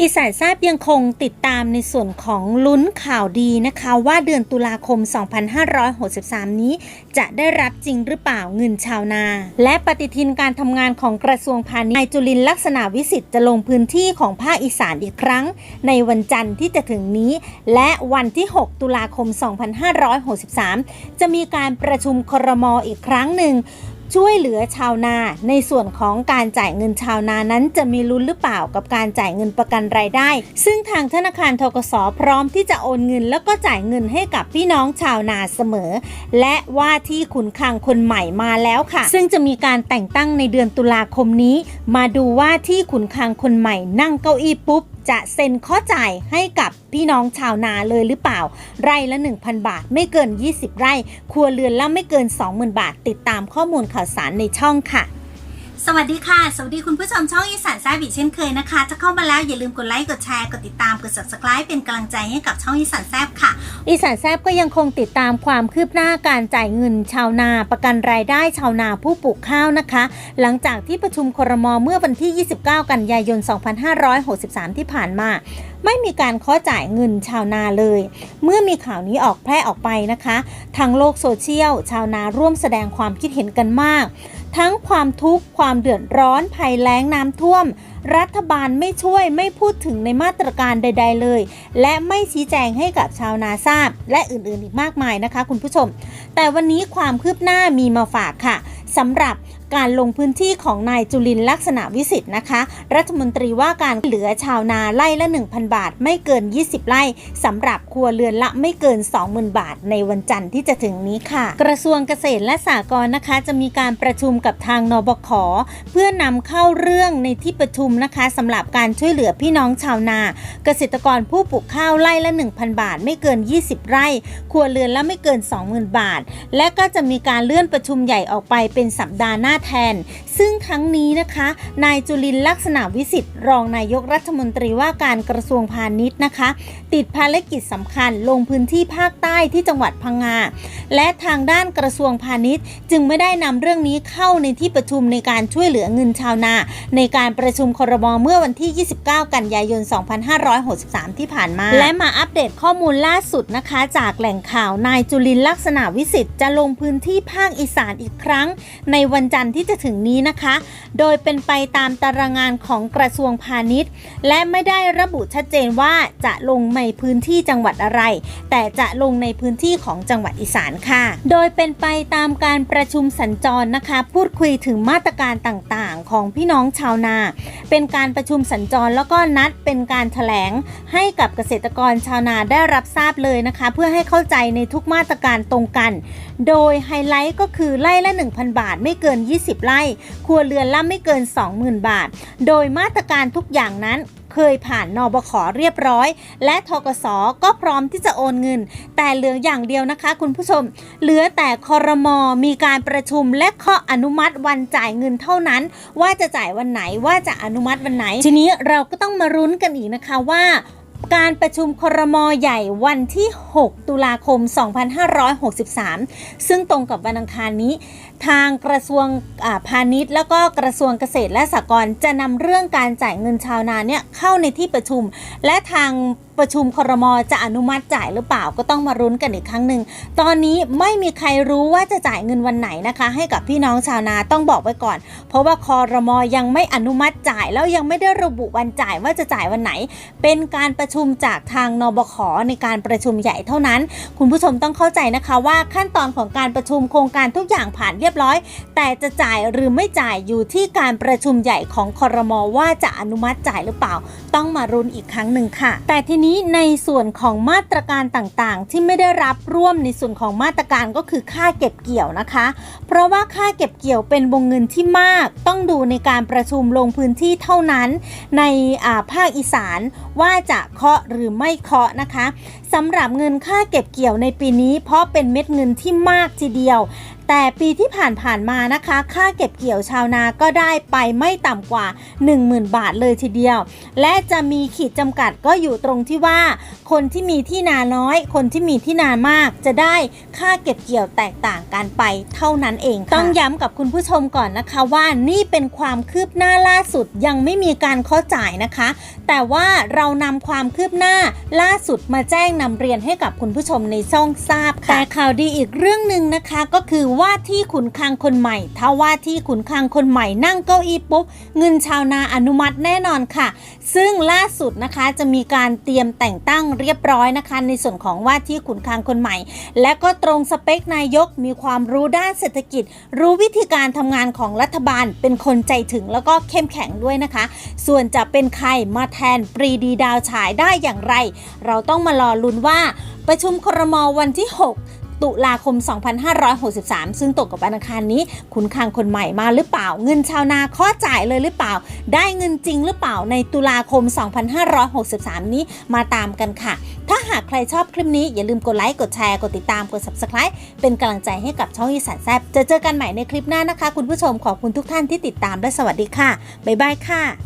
อีสานทราบยังคงติดตามในส่วนของลุ้นข่าวดีนะคะ ว่าเดือนตุลาคม 2563 นี้ จะได้รับจริงหรือเปล่าเงินชาวนา และปฏิทินการทำงานของกระทรวงพาณิชย์นายจุลินลักษณะวิสิทธิ์จะลงพื้นที่ของภาคอีสานอีกครั้ง ในวันจันทร์ที่จะถึงนี้ และวันที่ 6 ตุลาคม 2563 จะมีการประชุมครมอีกครั้งหนึ่ง ช่วยเหลือชาวนาในส่วนของการจ่ายเงินชาวนานั้นจะมีลุ้นหรือเปล่ากับการจ่ายเงินประกันรายได้ ซึ่งทางธนาคารทกสพร้อมที่จะโอนเงิน แล้วก็จ่ายเงินให้กับพี่น้องชาวนาเสมอ และว่าที่ขุนคลังคนใหม่มาแล้วค่ะ ซึ่งจะมีการแต่งตั้งในเดือนตุลาคมนี้ มาดูว่าที่ขุนคลังคนใหม่นั่งเก้าอี้ปุ๊บ จะเซ็นข้อจ่ายให้กับพี่น้องชาวนาเลยหรือเปล่า ไร่ละ 1,000 บาท ไม่เกิน 20 ไร่ ครัวเรือนละไม่เกิน 20,000 บาท ติดตามข้อมูลข่าวสารในช่องค่ะ สวัสดีค่ะ สวัสดีคุณผู้ชมช่องอีสานแซ่บอีเช่นเคยนะคะ ถ้าเข้ามาแล้วอย่าลืมกดไลค์ กดแชร์ กดติดตาม กด subscribe เป็นกำลังใจให้กับช่องอีสานแซ่บค่ะ อีสานแซบก็ยังคงติดตามความคืบหน้าการจ่ายเงินชาวนาประกันรายได้ชาวนาผู้ปลูกข้าวนะคะ หลังจากที่ประชุมครมเมื่อวันที่ 29 กันยายน 2563 ที่ผ่านมา ไม่มีการข้อจ่ายเงินชาวนาเลย เมื่อมีข่าวนี้ออกแพร่ออกไปนะคะ ทางโลกโซเชียล ชาวนาร่วมแสดงความคิดเห็นกันมาก ทั้งความทุกข์ความเดือดร้อนภัยแล้งน้ำท่วม รัฐบาลไม่ช่วยไม่พูดถึงในมาตรการใด ๆ เลย และไม่ชี้แจงให้กับชาวนาทราบ และอื่นๆอีกมากมายนะคะ คุณผู้ชม แต่วันนี้ความคืบหน้ามีมาฝากค่ะ สำหรับการลงพื้นที่ของนายจุลินลักษณะวิสิทธ์นะคะ รัฐมนตรีว่าการเหลือชาวนาไร่ละ 1,000 บาท ไม่เกิน 20 ไร่สำหรับครัวเรือนละไม่เกิน 20,000 บาท ในวันจันทร์ที่จะถึงนี้ค่ะ กระทรวงเกษตรและสหกรณ์นะคะ จะมีการประชุมกับทางนบขเพื่อนำเข้าเรื่องในที่ประชุมนะคะสำหรับการช่วยเหลือพี่น้องชาวนา เกษตรกรผู้ปลูกข้าวไร่ละ 1,000 บาท ไม่เกิน 20 ไร่ ครัวเรือนละไม่เกิน 20,000 บาท และก็จะมีการเลื่อนประชุมใหญ่ออกไปเป็นสัปดาห์หน้าแทน ซึ่งครั้งนี้นะคะ นายจุลินลักษณะวิสิทธิ์รองนายกรัฐมนตรีว่าการกระทรวงพาณิชย์นะคะ ติดภารกิจสำคัญลงพื้นที่ภาคใต้ที่จังหวัดพังงาและทางด้านกระทรวงพาณิชย์ จึงไม่ได้นำเรื่องนี้เข้าในที่ประชุมในการช่วยเหลือเงินชาวนา ในการประชุมครมเมื่อวันที่ 29 กันยายน 2563 ที่ผ่านมา และมาอัปเดตข้อมูลล่าสุดนะคะ จากแหล่งข่าวนายจุลินลักษณะวิสิทธิ์จะลงพื้นที่ภาคอีสานอีกครั้งในวันจันทร์ที่จะถึงนี้นะคะ โดยเป็นไปตามตารางงานของกระทรวงพาณิชย์ และไม่ได้ระบุชัดเจนว่าจะลงในพื้นที่จังหวัดอะไร แต่จะลงในพื้นที่ของจังหวัดอีสานค่ะ โดยเป็นไปตามการประชุมสัญจรนะคะ พูดคุยถึงมาตรการต่างๆ ของพี่น้องชาวนา เป็นการประชุมสัญจรแล้วก็นัดเป็นการแถลงให้กับเกษตรกรชาวนาได้รับทราบเลยนะคะ เพื่อให้เข้าใจในทุกมาตรการตรงกัน โดยไฮไลท์ก็คือไร่ละ 1,000บาทไม่เกิน 20 ไร่ ครัวเรือนละไม่เกิน 20,000 บาท โดยมาตรการทุกอย่างนั้นเคยผ่านนบขเรียบร้อย และทกสก็พร้อมที่จะโอนเงิน แต่เหลืออย่างเดียวนะคะ คุณผู้ชม เหลือแต่คอรมอมีการประชุมและข้ออนุมัติวันจ่ายเงินเท่านั้น ว่าจะจ่ายวันไหนว่าจะอนุมัติวันไหน ทีนี้เราก็ต้องมารุ้นกันอีกนะคะว่า การประชุมครมใหญ่วันที่ 6 ตุลาคม 2563 ซึ่งตรงกับวันอังคารนี้ ทางกระทรวงพาณิชย์ แล้วก็กระทรวงเกษตรและสหกรณ์จะนำเรื่องการจ่ายเงินชาวนาเนี่ยเข้าในที่ประชุม และทาง ประชุมครมจะอนุมัติจ่ายหรือเปล่าก็ต้องมารุ้นกันอีกครั้งหนึ่งตอนนี้ไม่มีใครรู้ว่าจะจ่ายเงินวันไหนนะคะ ให้กับพี่น้องชาวนาต้องบอกไว้ก่อน เพราะว่าคอรมอยังไม่อนุมัติจ่ายแล้วยังไม่ได้ระบุวันจ่ายว่าจะจ่ายวันไหน เป็นการประชุมจากทางนบขในการประชุมใหญ่เท่านั้น คุณผู้ชมต้องเข้าใจนะคะว่าขั้นตอนของการประชุมโครงการทุกอย่างผ่านเรียบร้อย แต่จะจ่ายหรือไม่จ่ายอยู่ที่การประชุมใหญ่ของคอรมอว่าจะอนุมัติจ่ายหรือเปล่า ต้องมารุนอีกครั้งหนึ่งค่ะ แต่ทีนี้ในส่วนของมาตรการต่างๆ ที่ไม่ได้รับร่วมในส่วนของมาตรการก็คือค่าเก็บเกี่ยวนะคะ เพราะว่าค่าเก็บเกี่ยวเป็นวงเงินที่มาก ต้องดูในการประชุมลงพื้นที่เท่านั้น ในภาคอีสานว่าจะเคาะหรือไม่เคาะนะคะสำหรับเงินค่าเก็บเกี่ยวในปีนี้ เพราะเป็นเม็ดเงินที่มากทีเดียว แต่ปีที่ผ่านๆมานะคะ ค่าเก็บเกี่ยวชาวนาก็ได้ไปไม่ต่ำกว่า 10,000 บาทเลยทีเดียว และจะมีขีดจำกัดก็อยู่ตรงที่ว่า คนที่มีที่นาน้อย คนที่มีที่นามาก จะได้ค่าเก็บเกี่ยวแตกต่างกันไปเท่านั้นเองค่ะต้องย้ำกับคุณผู้ชมก่อนนะคะว่านี่เป็นความคืบหน้าล่าสุดยังไม่มีการเข้าจ่ายนะคะ แต่ว่าเรานำความคืบหน้าล่าสุดมาแจ้งนำเรียนให้กับคุณผู้ชมในช่องทราบค่ะแต่ข่าวดีอีกเรื่องหนึ่งนะคะก็คือว่าที่ขุนคลังคนใหม่ ถ้าว่าที่ขุนคลังคนใหม่นั่งเก้าอี้ปุ๊บ เงินชาวนาอนุมัติแน่นอนค่ะ ซึ่งล่าสุดนะคะจะมีการเตรียมแต่งตั้งเรียบร้อยนะคะ ในส่วนของว่าที่ขุนคลังคนใหม่ และก็ตรงสเปคนายกมีความรู้ด้านเศรษฐกิจ รู้วิธีการทำงานของรัฐบาลเป็นคนใจถึงแล้วก็เข้มแข็งด้วยนะคะ ส่วนจะเป็นใครมาแทนปรีดีดาวฉายได้อย่างไร เราต้องมารอลุ้นว่า ประชุมครมวันที่ 6 ตุลาคม 2563 ซึ่งตกกับวันอังคารนี้ คุณคังคนใหม่มาหรือเปล่า เงินชาวนาข้อจ่ายเลยหรือเปล่า ได้เงินจริงหรือเปล่าในตุลาคม 2563 นี้มาตามกันค่ะ ถ้าหากใครชอบคลิปนี้อย่าลืมกดไลค์กดแชร์กดติดตามกด subscribe เป็นกำลังใจให้กับช่องอีสานแซบจะเจอกันใหม่ในคลิปหน้านะคะ คุณผู้ชมขอบคุณทุกท่านที่ติดตามและสวัสดีค่ะบ๊ายบายค่ะ